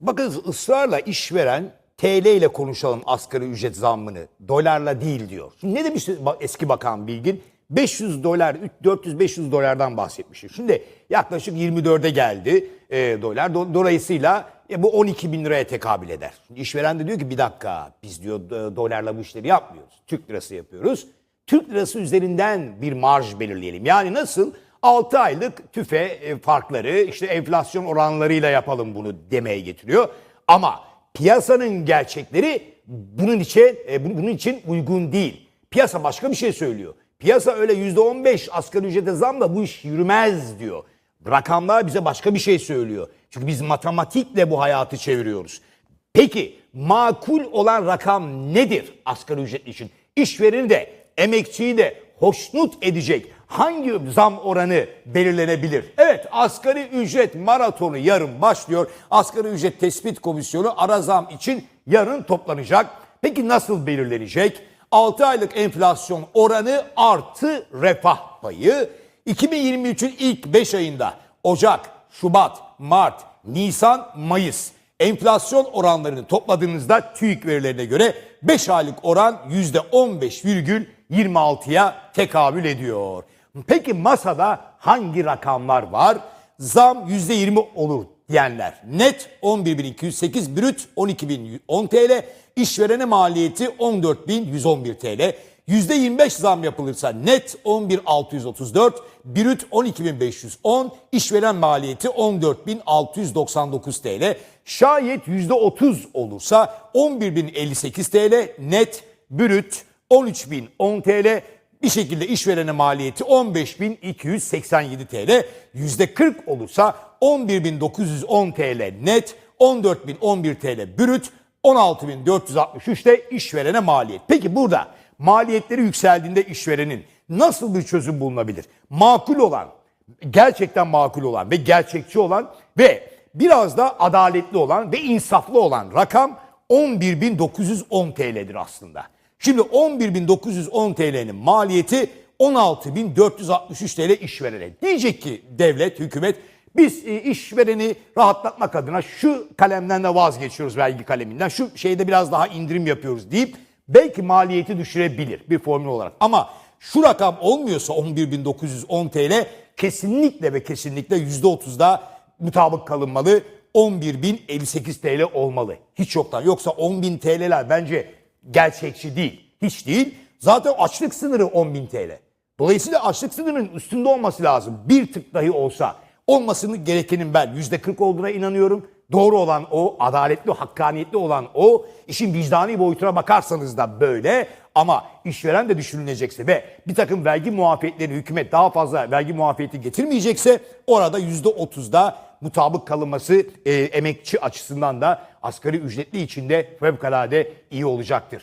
Bakın ısrarla işveren TL ile konuşalım asgari ücret zammını. Dolarla değil diyor. Şimdi ne demişti eski bakan Bilgin? 500 dolar, 400-500 dolardan bahsetmişti. Şimdi yaklaşık 24'e geldi e, dolar. Do- dolayısıyla e, bu 12 bin liraya tekabül eder. Şimdi işveren de diyor ki bir dakika biz diyor do- dolarla bu işleri yapmıyoruz. Türk lirası yapıyoruz. Türk lirası üzerinden bir marj belirleyelim. Yani nasıl? 6 aylık tüfe e, farkları işte enflasyon oranlarıyla yapalım bunu demeye getiriyor. Ama piyasanın gerçekleri bunun için e, bu- bunun için uygun değil. Piyasa başka bir şey söylüyor. Piyasa öyle %15 asgari ücrete zamla bu iş yürümez diyor. Rakamlar bize başka bir şey söylüyor. Çünkü biz matematikle bu hayatı çeviriyoruz. Peki makul olan rakam nedir asgari ücret için? İşvereni de emekçiyi de hoşnut edecek hangi zam oranı belirlenebilir? Evet asgari ücret maratonu yarın başlıyor. Asgari ücret tespit komisyonu ara zam için yarın toplanacak. Peki nasıl belirlenecek? 6 aylık enflasyon oranı artı refah payı 2023'ün ilk 5 ayında Ocak, Şubat, Mart, Nisan, Mayıs enflasyon oranlarını topladığınızda TÜİK verilerine göre 5 aylık oran %15,26'ya tekabül ediyor. Peki masada hangi rakamlar var? Zam %20 olur diyenler. Net 11.208, brüt 12.010 TL, işverene maliyeti 14.111 TL. %25 zam yapılırsa net 11.634, brüt 12.510, işveren maliyeti 14.699 TL. Şayet %30 olursa 11.058 TL, net, brüt 13.010 TL, bir şekilde işverene maliyeti 15.287 TL, %40 olursa 11.910 TL net, 14.011 TL brüt, 16.463 de işverene maliyet. Peki burada maliyetleri yükseldiğinde işverenin nasıl bir çözüm bulunabilir? Makul olan, gerçekten makul olan ve gerçekçi olan ve biraz da adaletli olan ve insaflı olan rakam 11.910 TL'dir aslında. Şimdi 11.910 TL'nin maliyeti 16.463 TL işverene. Diyecek ki devlet, hükümet biz e, işvereni rahatlatmak adına şu kalemden de vazgeçiyoruz vergi kaleminden. Şu şeyde biraz daha indirim yapıyoruz deyip belki maliyeti düşürebilir bir formül olarak. Ama şu rakam olmuyorsa 11.910 TL kesinlikle ve kesinlikle %30'da mutabık kalınmalı. 11.058 TL olmalı. Hiç yoktan. Yoksa 10.000 TL'ler bence gerçekçi değil. Hiç değil. Zaten açlık sınırı 10.000 TL. Dolayısıyla açlık sınırının üstünde olması lazım. Bir tık dahi olsa. Olmasını gerekenin ben %40 olduğuna inanıyorum. Doğru olan o, adaletli, hakkaniyetli olan o. İşin vicdani boyutuna bakarsanız da böyle. Ama işveren de düşünülecekse ve bir takım vergi muafiyetleri hükümet daha fazla vergi muafiyeti getirmeyecekse orada %30'da mutabık kalınması e, emekçi açısından da asgari ücretli içinde fevkalade iyi olacaktır.